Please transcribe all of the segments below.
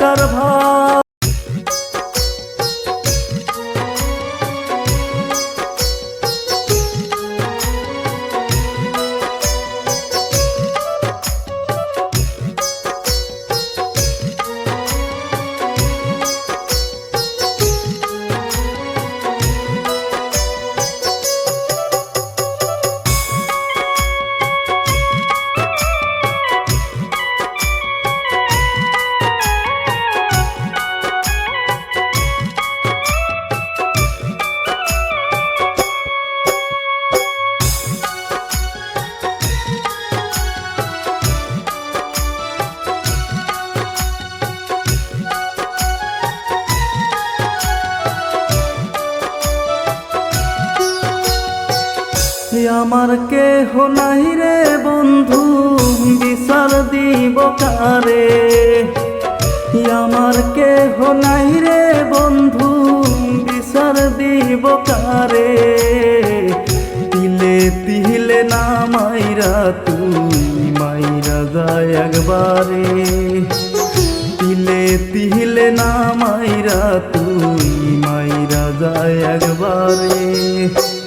তার ভাই। আমার কেহ নাই রে বন্ধু বিচার দিব কারে আমার কেহ নাই রে বন্ধু বিচার দিব কারে তিলে তিলে না মাইরা তুই মাইরা যায় একবারে। তিলে তিলে না মাইরা তুই মাইরা যায় একবারে।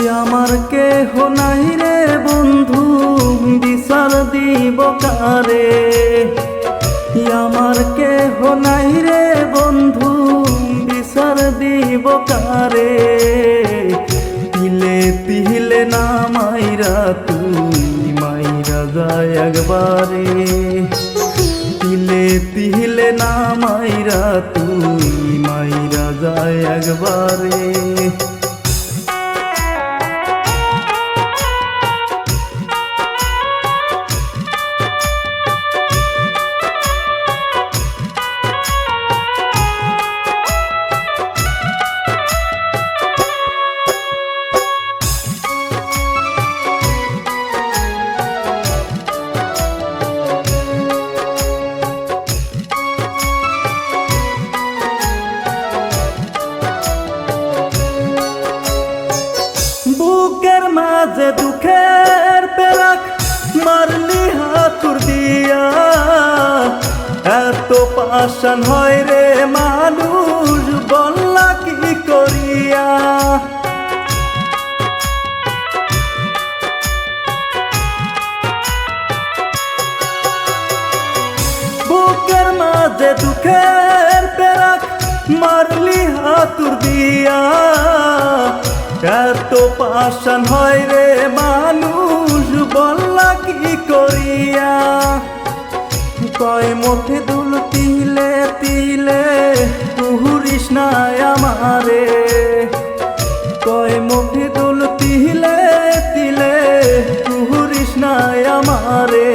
আমার কেহ নাই রে বন্ধু বিচার দিব কারে আমার কেহ নাই রে বন্ধু বিচার দিব কারে তিলে তিলে না মাইরা তুই মাইরা যায় একবারে। তিলে তিলে না মাইরা তুই মাইরা যায় একবারে। এত পাশান হয় রে মানুষ, বললা কি করিয়া? বুকের মাঝে দুঃখের পেরাক মারলি হাতুর দিয়া। এত পাশান হয় রে মানুষ, বললা কি করিয়া? কয় মুখে দুল তিলে তিলে তুহুরিস না আমারে। কয় মুখে দুল তিলে তিলে তুহুরিস না আমারে।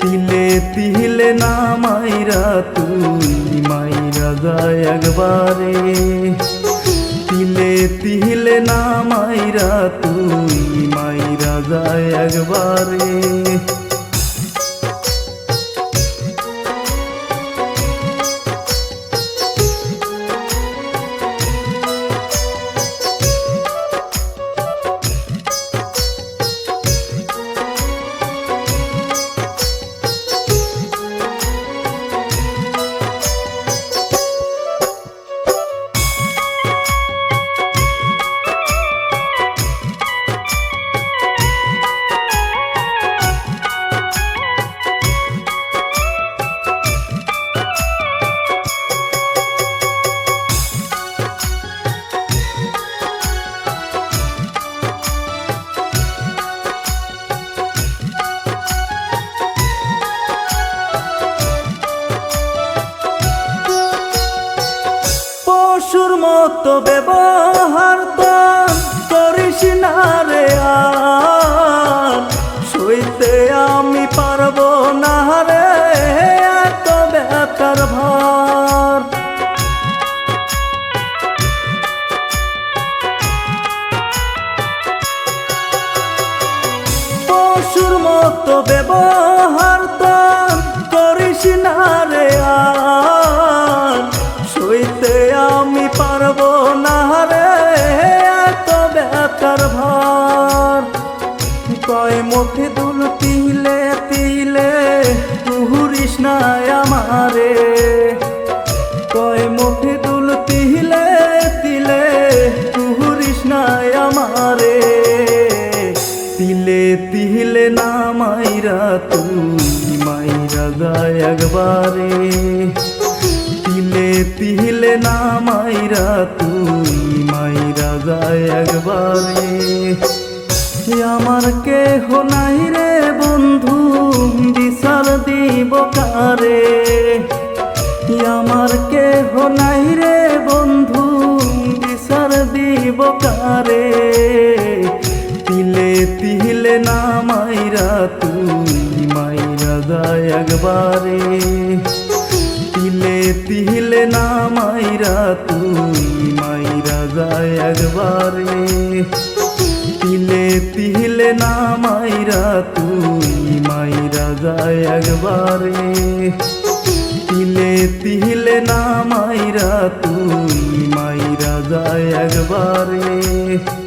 তিলে তিলে না মাইরা তুই মাইরা যায় একবারে। তিলে তিলে না মাইরা তুই মাইরা যায় একবারে। মতো ব্যবহার তো করিস না রে আর। সইতে আমি পারব না রে, এত ব্যথার ভার। পশুর মতো ব্যবহার তো যায় একবারে। তিলে তিলে না মাইরা, তুই মাইরা যায় একবারে। আমার কেহ নাই রে বন্ধু বিচার দিব কারে। আমার কেহ নাই রে বন্ধু বিচার দিব কারে। তিলে তিলে না মাইরা, তুই যায় একবারে। তিলে তিলে না মাইরা তুই মাইরা যায় একবারে। তিলে না মাইরা তুই মাইরা যায় একবারে। তিলে তিলে না মাইরা তুই মাইরা যায় একবারে।